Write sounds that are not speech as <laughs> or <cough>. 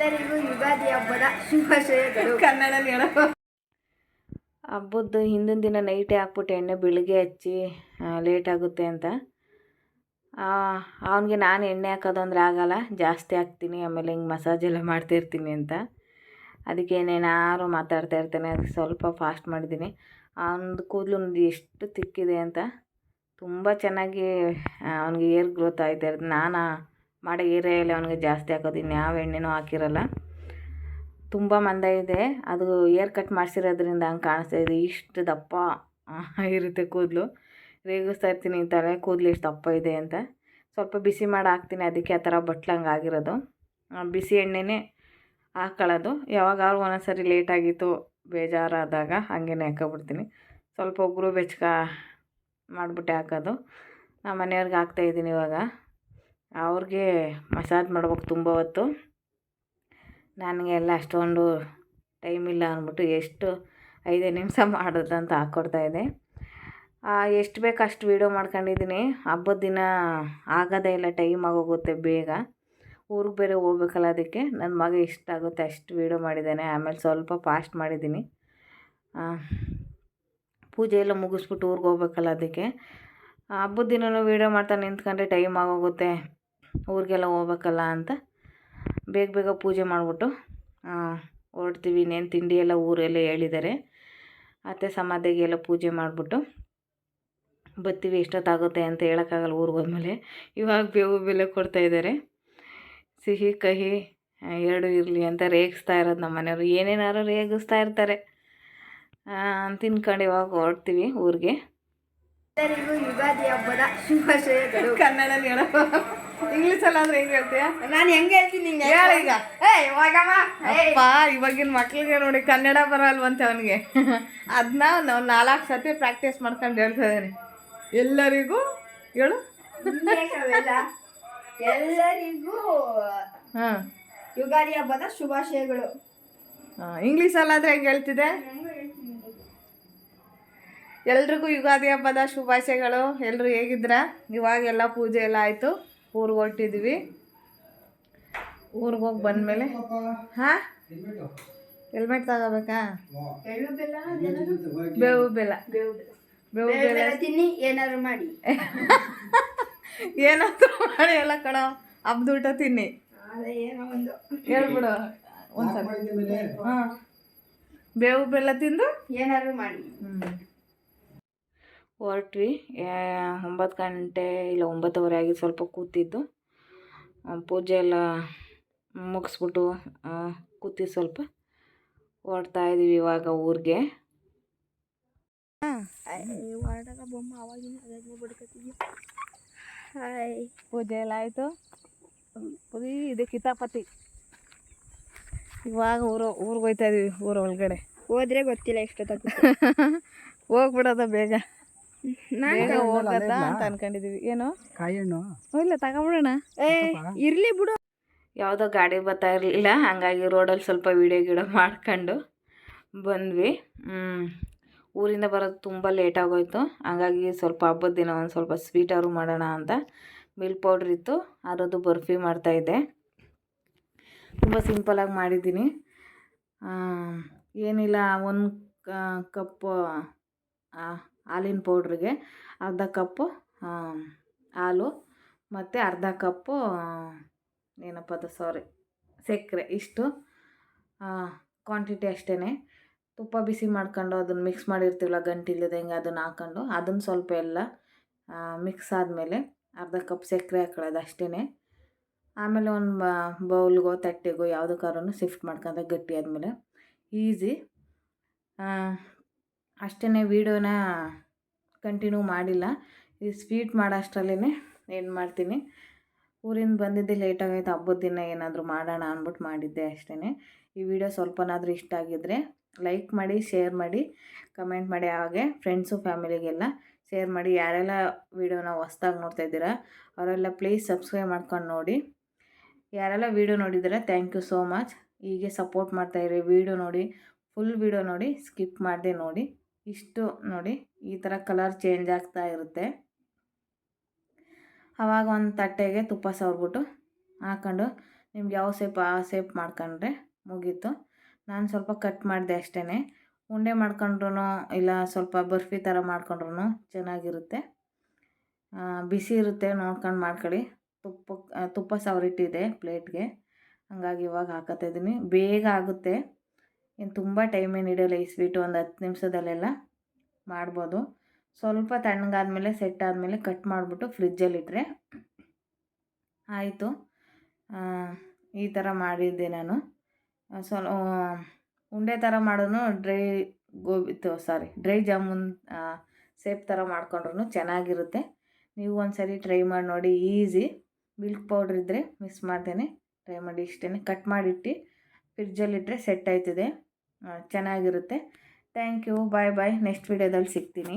ಎಲ್ಲರಿಗೂ ಯುಗಾದಿ ಹಬ್ಬದ ಶುಭಾಶಯಗಳು. ಕನ್ನಡ ಹೇಳೋ. ಹಬ್ಬದ್ದು ಹಿಂದಿನ ದಿನ ನೈಟೇ ಹಾಕ್ಬಿಟ್ಟು ಎಣ್ಣೆ ಬೆಳಿಗ್ಗೆ ಹಚ್ಚಿ ಲೇಟ್ ಆಗುತ್ತೆ ಅಂತ. ಅವನಿಗೆ ನಾನು ಎಣ್ಣೆ ಹಾಕೋದು ಅಂದರೆ ಆಗಲ್ಲ ಜಾಸ್ತಿ ಹಾಕ್ತೀನಿ ಆಮೇಲೆ ಹಿಂಗೆ ಮಸಾಜ್ ಎಲ್ಲ ಮಾಡ್ತಿರ್ತೀನಿ ಅಂತ. ಅದಕ್ಕೆ ಏನೇನಾರು ಮಾತಾಡ್ತಾ ಇರ್ತೇನೆ ಅದಕ್ಕೆ ಸ್ವಲ್ಪ ಫಾಸ್ಟ್ ಮಾಡಿದ್ದೀನಿ. ಅವನದು ಕೂದಲು ಎಷ್ಟು ತಿಕ್ಕಿದೆ ಅಂತ. ತುಂಬ ಚೆನ್ನಾಗಿ ಅವನಿಗೆ ಏರ್ ಗ್ರೋತ್ ಆಯ್ತಾ ಇರ್ತೀನಿ ನಾನು ಮಾಡೋ ಹೀರೆ ಎಲೆ ಅವನಿಗೆ ಜಾಸ್ತಿ ಹಾಕೋದು ಇನ್ಯಾವ ಎಣ್ಣೆನೂ ಹಾಕಿರಲ್ಲ. ತುಂಬ ಮಂದ ಇದೆ. ಅದು ಏರ್ ಕಟ್ ಮಾಡಿಸಿರೋದ್ರಿಂದ ಹಂಗೆ ಕಾಣಿಸ್ತಾ ಇದೆ. ಇಷ್ಟು ದಪ್ಪ ಇರುತ್ತೆ ಕೂದಲು. ರೇಗಿಸ್ತಾ ಇರ್ತೀನಿ ತಲೆ, ಕೂದಲು ಇಷ್ಟು ದಪ್ಪ ಇದೆ ಅಂತ. ಸ್ವಲ್ಪ ಬಿಸಿ ಮಾಡಿ ಹಾಕ್ತೀನಿ, ಅದಕ್ಕೆ ಆ ಥರ ಬಟ್ಲಂಗೆ ಆಗಿರೋದು. ಬಿಸಿ ಎಣ್ಣೆನೇ ಹಾಕ್ಕೊಳ್ಳೋದು ಯಾವಾಗಾದ್ರೂ ಒಂದೊಂದ್ಸರಿ ಲೇಟಾಗಿತ್ತು ಬೇಜಾರಾದಾಗ ಹಾಗೇನೆ ಹಾಕೊಬಿಡ್ತೀನಿ ಸ್ವಲ್ಪ ಉಗುರು ಬೆಚ್ಚಗ ಮಾಡಿಬಿಟ್ಟೆ ಹಾಕೋದು. ನಮ್ಮ ಮನೆಯವ್ರಿಗೆ ಹಾಕ್ತಾಯಿದ್ದೀನಿ ಇವಾಗ. ಅವ್ರಿಗೆ ಮಸಾಜ್ ಮಾಡ್ಬೇಕು ತುಂಬ ಹೊತ್ತು. ನನಗೆ ಎಲ್ಲ ಅಷ್ಟೊಂದು ಟೈಮ್ ಇಲ್ಲ ಅಂದ್ಬಿಟ್ಟು ಎಷ್ಟು ಐದೇ ನಿಮಿಷ ಮಾಡೋದು ಅಂತ ಹಾಕ್ಕೊಡ್ತಾಯಿದ್ದೆ ಎಷ್ಟು ಬೇಕು ಅಷ್ಟು ವೀಡಿಯೋ ಮಾಡ್ಕೊಂಡಿದ್ದೀನಿ. ಹಬ್ಬದ ದಿನ ಆಗೋದೇ ಇಲ್ಲ, ಟೈಮ್ ಆಗೋಗುತ್ತೆ ಬೇಗ. ಊರಿಗೆ ಬೇರೆ ಹೋಗ್ಬೇಕಲ್ಲ ಅದಕ್ಕೆ. ನನ್ನ ಮಗ ಇಷ್ಟ ಆಗುತ್ತೆ ಅಷ್ಟು ವೀಡಿಯೋ ಮಾಡಿದ್ದಾನೆ. ಆಮೇಲೆ ಸ್ವಲ್ಪ ಫಾಸ್ಟ್ ಮಾಡಿದ್ದೀನಿ. ಪೂಜೆ ಎಲ್ಲ ಮುಗಿಸ್ಬಿಟ್ಟು ಊರಿಗೆ ಹೋಗ್ಬೇಕಲ್ಲ ಅದಕ್ಕೆ. ಹಬ್ಬದ ದಿನವೂ ವೀಡಿಯೋ ಮಾಡ್ತಾ ನಿಂತ್ಕೊಂಡ್ರೆ ಟೈಮ್ ಆಗೋಗುತ್ತೆ. ಊರಿಗೆಲ್ಲ ಹೋಗ್ಬೇಕಲ್ಲ ಅಂತ ಬೇಗ ಬೇಗ ಪೂಜೆ ಮಾಡಿಬಿಟ್ಟು ಹೊರಡ್ತೀವಿ. ಇನ್ನೇನು ತಿಂಡಿ ಎಲ್ಲ ಊರೆಲ್ಲ ಹೇಳಿದ್ದಾರೆ. ಅತ್ತೆ ಸಮಾಧಿಗೆ ಎಲ್ಲ ಪೂಜೆ ಮಾಡಿಬಿಟ್ಟು ಬರ್ತೀವಿ. ಎಷ್ಟೊತ್ತಾಗುತ್ತೆ ಅಂತ ಹೇಳೋಕ್ಕಾಗಲ್ಲ ಊರಿಗೆ ಹೋದ್ಮೇಲೆ. ಇವಾಗ ಬೇವು ಬೆಲೆ ಕೊಡ್ತಾ ಇದ್ದಾರೆ. ಸಿಹಿ ಕಹಿ ಎರಡು ಇರಲಿ ಅಂತ ರೇಗಿಸ್ತಾ ಇರೋದು ನಮ್ಮ ಮನೆಯವರು. ಏನೇನಾರು ರೇಗಿಸ್ತಾ ಇರ್ತಾರೆ. ತಿನ್ಕೊಂಡು ಇವಾಗ ಹೊರಡ್ತೀವಿ ಊರಿಗೆ. ಎಲ್ಲರಿಗೂ ಯುಗಾದಿ ಹಬ್ಬದ ಶುಭಾಶಯಗಳು. ಕನ್ನಡ ಹೇಳೋ ಇಂಗ್ಲೀಷಲ್ಲಿ ಆದ್ರೆ ಹೆಂಗೆ ಹೇಳ್ತೀಯ? ನಾನು ಹೆಂಗೆ ಹೇಳ್ತೀನಿ ನಿಂಗೆ? ಹೇಳ ಈಗ. ಏಯ್ ಹೋಗಮ್ಮ ಏಯ್. ಅಪ್ಪ ಇವಾಗಿನ ಮಕ್ಳಿಗೆ ನೋಡಿ ಕನ್ನಡ ಬರಲ್ವಂತೆ ಅವನಿಗೆ. ಅದನ್ನ ನಾವು ನಾಲ್ಕು ಸತಿ ಪ್ರಾಕ್ಟೀಸ್ ಮಾಡ್ಕೊಂಡು ಹೇಳ್ತಾ ಇದ್ದೀನಿ ಎಲ್ಲರಿಗೂ ಹೇಳು? ಎಲ್ಲರಿಗೂ ಹಾಂ. ಯುಗಾದಿ ಹಬ್ಬದ ಶುಭಾಶಯಗಳು. ಇಂಗ್ಲೀಷಲ್ಲಾದ್ರೆ ಹೆಂಗೆ ಹೇಳ್ತಿದೆ ಎಲ್ರಿಗೂ ಯುಗಾದಿ ಹಬ್ಬದ ಶುಭಾಶಯಗಳು. ಎಲ್ಲರೂ ಹೇಗಿದ್ರ? ಇವಾಗೆಲ್ಲ ಪೂಜೆ ಎಲ್ಲ ಆಯಿತು. ಊರಿಗೆ ಹೊರಟಿದ್ವಿ ಊರಿಗೆ ಹೋಗಿ ಬಂದಮೇಲೆ ಹಾಂ? ಹೆಲ್ಮೆಟ್. ತಗೋಬೇಕಾ? ಬೇವು ಬೆಲ್ಲ ಬೇವು ಬೆಲ್ಲ. ತಿನ್ನಿ ಏನಾದ್ರು ಮಾಡಿ. <laughs> ಏನಾದರೂ ಮಾಡಿ ಎಲ್ಲ ಕಡ ಹಬ್ಬದ ಊಟ ತಿನ್ನಿ. ಅದೇ ಏನೋ ಒಂದು. ಹೇಳ್ಬಿಡು. ಒಂದ್ಸಲ. ಹಾಂ ಬೇವು ಬೆಲ್ಲ ತಿಂದು ಏನಾದ್ರು ಮಾಡಿ. ಹ್ಞೂ ಹೊರಟ್ವಿ. ಒಂಬತ್ತು ಗಂಟೆ ಇಲ್ಲ ಒಂಬತ್ತುವರೆ ಆಗಿ ಸ್ವಲ್ಪ ಕೂತಿದ್ದು. ಪೂಜೆ ಎಲ್ಲ ಮುಗಿಸ್ಬಿಟ್ಟು ಕೂತಿ ಕೂತಿದ್ದು ಸ್ವಲ್ಪ ಹೊರಡ್ತಾ ಇದ್ದೀವಿ ಇವಾಗ ಊರಿಗೆ. ಹಾಯ್. ಪೂಜೆ ಎಲ್ಲ ಆಯಿತು? ಪುರಿ ಇದೆ ಕಿತಾಪತಿ. ಇವಾಗ ಊರು ಊರಿಗೆ ಹೋಯ್ತಾ ಇದೀವಿ ಊರ ಒಳಗಡೆ. ಹೋದ್ರೆ ಗೊತ್ತಿಲ್ಲ ಎಷ್ಟೊತ್ತಾಗ <laughs> ಹೋಗ್ಬಿಡೋದ ಬೇಗ. ಹೋಗತ್ತಾ ಅಂತ ಅನ್ಕೊಂಡಿದೀವಿ. ಏನು? ಹ್ಞೂ ಇಲ್ಲ ತಗೊಂಬಿಡೋಣ. ಏ ಇರ್ಲಿ ಬಿಡು. ಯಾವುದೋ ಗಾಡಿ ಬರ್ತಾ ಇರಲಿಲ್ಲ ಹಾಗಾಗಿ ರೋಡಲ್ಲಿ ಸ್ವಲ್ಪ ವಿಡಿಯೋ ಗಿಡೋ ಮಾಡ್ಕೊಂಡು ಬಂದ್ವಿ. ಹ್ಮ್. ಊರಿಂದ ಬರೋದು ತುಂಬ ಲೇಟ್ ಆಗೋಯ್ತು. ಹಾಗಾಗಿ ಸ್ವಲ್ಪ ಹಬ್ಬದ ದಿನ ಒಂದು ಸ್ವಲ್ಪ ಸ್ವೀಟಾದ್ರು ಮಾಡೋಣ ಅಂತ ಮಿಲ್ಕ್ ಪೌಡ್ರ್ ಇತ್ತು ಅದರದ್ದು ಬರ್ಫಿ ಮಾಡ್ತಾಯಿದ್ದೆ ತುಂಬ ಸಿಂಪಲಾಗಿ ಮಾಡಿದ್ದೀನಿ. ಏನಿಲ್ಲ ಒಂದು ಕಪ್ಪು ಹಾಲಿನ ಪೌಡ್ರಿಗೆ ಅರ್ಧ ಕಪ್ಪು ಹಾಲು ಮತ್ತು ಅರ್ಧ ಕಪ್ಪು ಏನಪ್ಪ ಅದು ಸಾರಿ ಸಕ್ಕರೆ ಇಷ್ಟು. ಕ್ವಾಂಟಿಟಿ ಅಷ್ಟೇ ತುಪ್ಪ ಬಿಸಿ ಮಾಡ್ಕೊಂಡು ಅದನ್ನು ಮಿಕ್ಸ್ ಮಾಡಿರ್ತೀವಲ್ಲ ಗಂಟಿಲ್ಲದಂಗೆ ಅದನ್ನು ಹಾಕೊಂಡು, ಅದನ್ನು ಸ್ವಲ್ಪ ಎಲ್ಲ ಮಿಕ್ಸ್ ಆದಮೇಲೆ ಅರ್ಧ ಕಪ್ ಸಕ್ಕರೆ ಹಾಕೊಳ್ಳೋದು ಅಷ್ಟೇ ಆಮೇಲೆ ಒಂದು ಬೌಲ್ಗೋ, ತಟ್ಟೆಗೋ ಯಾವುದಕ್ಕಾದ್ರೂ ಶಿಫ್ಟ್ ಮಾಡ್ಕೊಂಡ್ರೆ ಗಟ್ಟಿ ಆದಮೇಲೆ ಈಸಿ ಅಷ್ಟೇ ವೀಡಿಯೋನ ಕಂಟಿನ್ಯೂ ಮಾಡಿಲ್ಲ. ಈ ಸ್ವೀಟ್ ಮಾಡೋ ಅಷ್ಟರಲ್ಲೇ ಏನು ಮಾಡ್ತೀನಿ. ಊರಿಂದ ಬಂದಿದ್ದೆ ಲೇಟ್ ಆಗೈತೆ, ಹಬ್ಬದ ದಿನ ಏನಾದರೂ ಮಾಡೋಣ ಅಂದ್ಬಿಟ್ಟು ಮಾಡಿದ್ದೆ ಅಷ್ಟೇ ಈ ವಿಡಿಯೋ ಸ್ವಲ್ಪನಾದರೂ ಇಷ್ಟ ಆಗಿದ್ದರೆ ಲೈಕ್ ಮಾಡಿ ಶೇರ್ ಮಾಡಿ ಕಮೆಂಟ್ ಮಾಡಿ ಹಾಗೆ ಫ್ರೆಂಡ್ಸು ಫ್ಯಾಮಿಲಿಗೆಲ್ಲ ಶೇರ್ ಮಾಡಿ. ಯಾರೆಲ್ಲ ವೀಡಿಯೋನ ಹೊಸ್ದಾಗಿ ನೋಡ್ತಾ ಇದ್ದೀರಾ, ಅವರೆಲ್ಲ ಪ್ಲೀಸ್ ಸಬ್ಸ್ಕ್ರೈಬ್ ಮಾಡ್ಕೊಂಡು ನೋಡಿ. ಯಾರೆಲ್ಲ ವೀಡಿಯೋ ನೋಡಿದ್ದೀರಾ ಥ್ಯಾಂಕ್ ಯು ಸೋ ಮಚ್ ಹೀಗೆ ಸಪೋರ್ಟ್ ಮಾಡ್ತಾಯಿರಿ ವೀಡಿಯೋ ನೋಡಿ ಫುಲ್ ವೀಡಿಯೋ ನೋಡಿ ಸ್ಕಿಪ್ ಮಾಡದೆ ನೋಡಿ. ಇಷ್ಟು ನೋಡಿ, ಈ ಥರ ಕಲರ್ ಚೇಂಜ್ ಆಗ್ತಾ ಇರುತ್ತೆ. ಆವಾಗ ಒಂದು ತಟ್ಟೆಗೆ ತುಪ್ಪ ಸವರ್ಬಿಟ್ಟು ಹಾಕೊಂಡು ನಿಮ್ಗೆ ಯಾವ ಸೇಪ್ ಆ ಸೇಪ್ ಮಾಡ್ಕೊಂಡ್ರೆ ಮುಗೀತು. ನಾನು ಸ್ವಲ್ಪ ಕಟ್ ಮಾಡಿದೆ ಅಷ್ಟೇ ಉಂಡೆ ಮಾಡ್ಕೊಂಡ್ರು ಇಲ್ಲ ಸ್ವಲ್ಪ ಬರ್ಫಿ ಥರ ಮಾಡ್ಕೊಂಡ್ರು ಚೆನ್ನಾಗಿರುತ್ತೆ. ಬಿಸಿ ಇರುತ್ತೆ ನೋಡ್ಕೊಂಡು ಮಾಡ್ಕೊಳ್ಳಿ. ತುಪ್ಪ ತುಪ್ಪ ಸವರಿಟ್ಟಿದೆ ಪ್ಲೇಟ್ಗೆ ಹಂಗಾಗಿ ಇವಾಗ ಹಾಕತ್ತಿದ್ದೀನಿ ಬೇಗ ಆಗುತ್ತೆ. ಏನು ತುಂಬ ಟೈಮ್ ಏನು ಇಡೋಲ್ಲ ಈ ಸ್ವೀಟು ಒಂದು ಹತ್ತು ನಿಮಿಷದಲ್ಲೆಲ್ಲ ಮಾಡ್ಬೋದು. ಸ್ವಲ್ಪ ತಣ್ಣಗಾದ್ಮೇಲೆ ಸೆಟ್ ಆದಮೇಲೆ ಕಟ್ ಮಾಡಿಬಿಟ್ಟು ಫ್ರಿಜ್ಜಲ್ಲಿಟ್ಟರೆ ಆಯಿತು. ಈ ಥರ ಮಾಡಿದ್ದೆ ನಾನು. ಸ್ವಲ್ಪ ಉಂಡೆ ಥರ ಮಾಡೋನು dry gobi sorry, dry jamun shape ಥರ ಮಾಡ್ಕೊಂಡ್ರೂ ಚೆನ್ನಾಗಿರುತ್ತೆ. ನೀವು ಒಂದು ಸರಿ ಟ್ರೈ ಮಾಡಿ ನೋಡಿ, ಈಸಿ. ಮಿಲ್ಕ್ ಪೌಡ್ರ್ ಇದ್ದರೆ ಮಿಸ್ ಮಾಡ್ತೇನೆ. ಟ್ರೈ ಮಾಡಿ ಇಷ್ಟೇ ಕಟ್ ಮಾಡಿಟ್ಟು ಫ್ರಿಜ್ಜಲ್ಲಿಟ್ಟರೆ ಸೆಟ್ ಆಯ್ತದೆ. ಚೆನ್ನಾಗಿರುತ್ತೆ. Thank you bye bye next ವೀಡಿಯೋದಲ್ಲಿ ಸಿಗ್ತೀನಿ.